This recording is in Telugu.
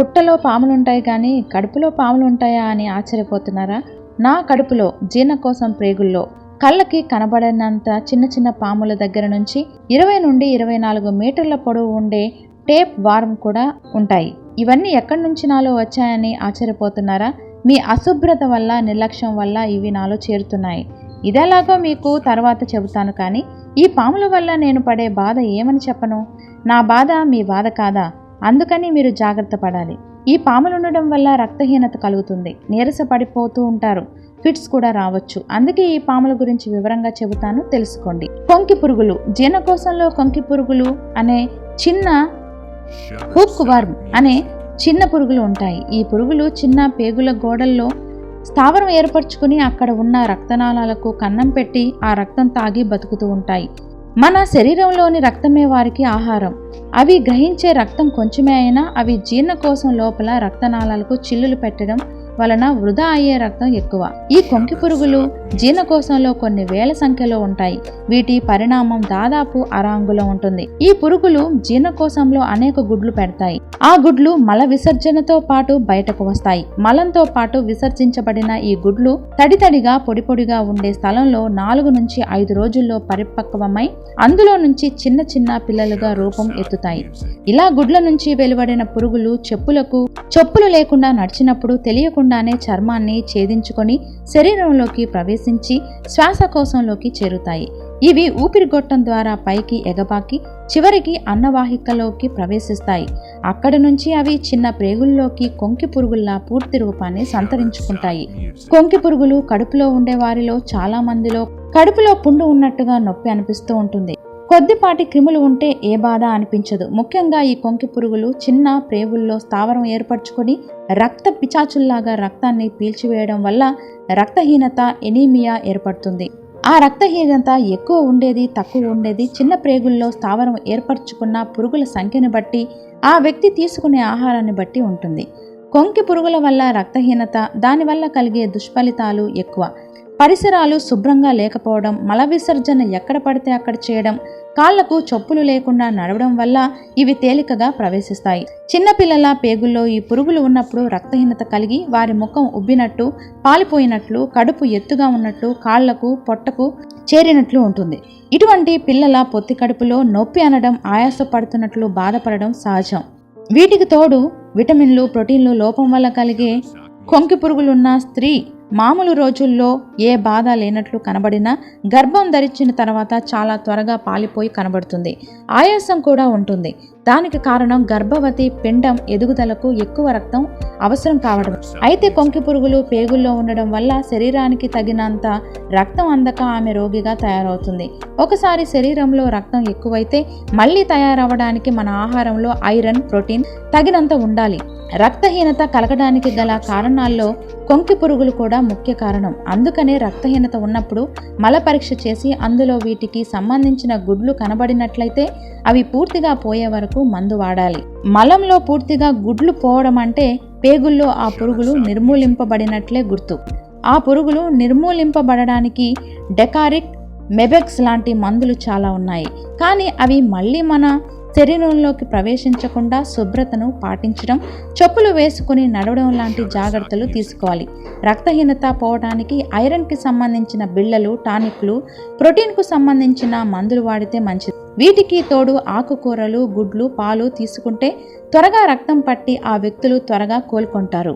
పుట్టలో పాములుంటాయి కానీ కడుపులో పాములు ఉంటాయా అని ఆశ్చర్యపోతున్నారా? నా కడుపులో జీర్ణకోశం ప్రేగుల్లో కళ్ళకి కనబడనంత చిన్న చిన్న పాముల దగ్గర నుంచి ఇరవై నుండి ఇరవై నాలుగు మీటర్ల పొడవు ఉండే టేప్ వార్మ్ కూడా ఉంటాయి. ఇవన్నీ ఎక్కడి నుంచి నాలో వచ్చాయని ఆశ్చర్యపోతున్నారా? మీ అశుభ్రత వల్ల నిర్లక్ష్యం వల్ల ఇవి నాలో చేరుతున్నాయి. ఇదేలాగో మీకు తర్వాత చెబుతాను కానీ ఈ పాముల వల్ల నేను పడే బాధ ఏమని చెప్పను? నా బాధ మీ బాధ కాదా? అందుకని మీరు జాగ్రత్త పడాలి. ఈ పాములు ఉండడం వల్ల రక్తహీనత కలుగుతుంది. నీరస పడిపోతూ ఉంటారు. ఫిట్స్ కూడా రావచ్చు. అందుకే ఈ పాముల గురించి వివరంగా చెబుతాను. తెలుసుకోండి. కొంకి పురుగులు. జీర్ణకోశంలో కొంకి పురుగులు అనే చిన్న హుక్ వర్మ్ అనే చిన్న పురుగులు ఉంటాయి. ఈ పురుగులు చిన్న పేగుల గోడల్లో స్థావరం ఏర్పరచుకుని అక్కడ ఉన్న రక్తనాళాలకు కన్నం పెట్టి ఆ రక్తం తాగి బతుకుతూ ఉంటాయి. మన శరీరంలోని రక్తమే వారికి ఆహారం. అవి గ్రహించే రక్తం కొంచెమే అయినా అవి జీర్ణకోశం లోపల రక్తనాళాలకు చిల్లులు పెట్టడం వలన వృధా అయ్యే రక్తం ఎక్కువ. ఈ కొంకి పురుగులు జీర్ణకోశంలో కొన్ని వేల సంఖ్యలో ఉంటాయి. వీటి పరిణామం దాదాపు అరాంగులో ఉంటుంది. ఈ పురుగులు జీర్ణకోశంలో అనేక గుడ్లు పెడతాయి. ఆ గుడ్లు మల విసర్జనతో పాటు బయటకు వస్తాయి. మలంతో పాటు విసర్జించబడిన ఈ గుడ్లు తడితడిగా పొడి పొడిగా ఉండే స్థలంలో నాలుగు నుంచి ఐదు రోజుల్లో పరిపక్వమై అందులో నుంచి చిన్న చిన్న పిల్లలుగా రూపం ఎత్తుతాయి. ఇలా గుడ్ల నుంచి వెలువడిన పురుగులు చెప్పులకు చెప్పులు లేకుండా నడిచినప్పుడు తెలియకుండా తెలియకుండానే చర్మాన్ని ఛేదించుకొని శరీరంలోకి ప్రవేశించి శ్వాసకోశంలోకి చేరుతాయి. ఇవి ఊపిరిగొట్టం ద్వారా పైకి ఎగబాకి చివరికి అన్నవాహికలోకి ప్రవేశిస్తాయి. అక్కడి నుంచి అవి చిన్న ప్రేగుల్లోకి కొంకి పురుగుల్లా పూర్తి రూపాన్ని సంతరించుకుంటాయి. కొంకి పురుగులు కడుపులో ఉండే వారిలో చాలా మందిలో కడుపులో పుండు ఉన్నట్టుగా నొప్పి అనిపిస్తూ ఉంటుంది. కొద్దిపాటి క్రిములు ఉంటే ఏ బాధ అనిపించదు. ముఖ్యంగా ఈ కొంకి పురుగులు చిన్న ప్రేవుల్లో స్థావరం ఏర్పరచుకొని రక్త పిచాచుల్లాగా రక్తాన్ని పీల్చివేయడం వల్ల రక్తహీనత ఎనీమియా ఏర్పడుతుంది. ఆ రక్తహీనత ఎక్కువ ఉండేది తక్కువ ఉండేది చిన్న ప్రేగుల్లో స్థావరం ఏర్పరచుకున్న పురుగుల సంఖ్యను బట్టి ఆ వ్యక్తి తీసుకునే ఆహారాన్ని బట్టి ఉంటుంది. కొంకి పురుగుల వల్ల రక్తహీనత దానివల్ల కలిగే దుష్ఫలితాలు ఎక్కువ. పరిసరాలు శుభ్రంగా లేకపోవడం మల విసర్జన ఎక్కడ పడితే అక్కడ చేయడం కాళ్ళకు చొప్పులు లేకుండా నడవడం వల్ల ఇవి తేలికగా ప్రవేశిస్తాయి. చిన్నపిల్లల పేగుల్లో ఈ పురుగులు ఉన్నప్పుడు రక్తహీనత కలిగి వారి ముఖం ఉబ్బినట్టు పాలిపోయినట్లు కడుపు ఎత్తుగా ఉన్నట్టు కాళ్ళకు పొట్టకు చేరినట్లు ఉంటుంది. ఇటువంటి పిల్లల పొత్తి కడుపులో నొప్పి అనడం ఆయాసపడుతున్నట్లు బాధపడడం సహజం. వీటికి తోడు విటమిన్లు ప్రోటీన్లు లోపం వల్ల కలిగే కొంకి పురుగులున్న స్త్రీ మామూలు రోజుల్లో ఏ బాధ లేనట్లు కనబడినా గర్భం ధరించిన తర్వాత చాలా త్వరగా పాలిపోయి కనబడుతుంది. ఆయాసం కూడా ఉంటుంది. దానికి కారణం గర్భవతి పిండం ఎదుగుదలకు ఎక్కువ రక్తం అవసరం కావడం. అయితే కొంకి పురుగులు పేగుల్లో ఉండడం వల్ల శరీరానికి తగినంత రక్తం అందక ఆమె రోగిగా తయారవుతుంది. ఒకసారి శరీరంలో రక్తం ఎక్కువైతే మళ్ళీ తయారవడానికి మన ఆహారంలో ఐరన్ ప్రోటీన్ తగినంత ఉండాలి. రక్తహీనత కలగడానికి గల కారణాల్లో కొంకి పురుగులు కూడా ముఖ్య కారణం. అందుకనే రక్తహీనత ఉన్నప్పుడు మల పరీక్ష చేసి అందులో వీటికి సంబంధించిన గుడ్లు కనబడినట్లయితే అవి పూర్తిగా పోయే వరకు మందు వాడాలి. మలంలో పూర్తిగా గుడ్లు పోవడం అంటే పేగుల్లో ఆ పురుగులు నిర్మూలింపబడినట్లే గుర్తు. ఆ పురుగులు నిర్మూలింపబడడానికి డెకారిక్ మెబెక్స్ లాంటి మందులు చాలా ఉన్నాయి. కానీ అవి మళ్ళీ మన శరీరంలోకి ప్రవేశించకుండా శుభ్రతను పాటించడం చెప్పులు వేసుకుని నడవడం లాంటి జాగ్రత్తలు తీసుకోవాలి. రక్తహీనత పోవడానికి ఐరన్కి సంబంధించిన బిళ్ళలు టానిక్లు ప్రోటీన్కు సంబంధించిన మందులు వాడితే మంచిది. వీటికి తోడు ఆకుకూరలు గుడ్లు పాలు తీసుకుంటే త్వరగా రక్తం పట్టి ఆ వ్యక్తులు త్వరగా కోలుకుంటారు.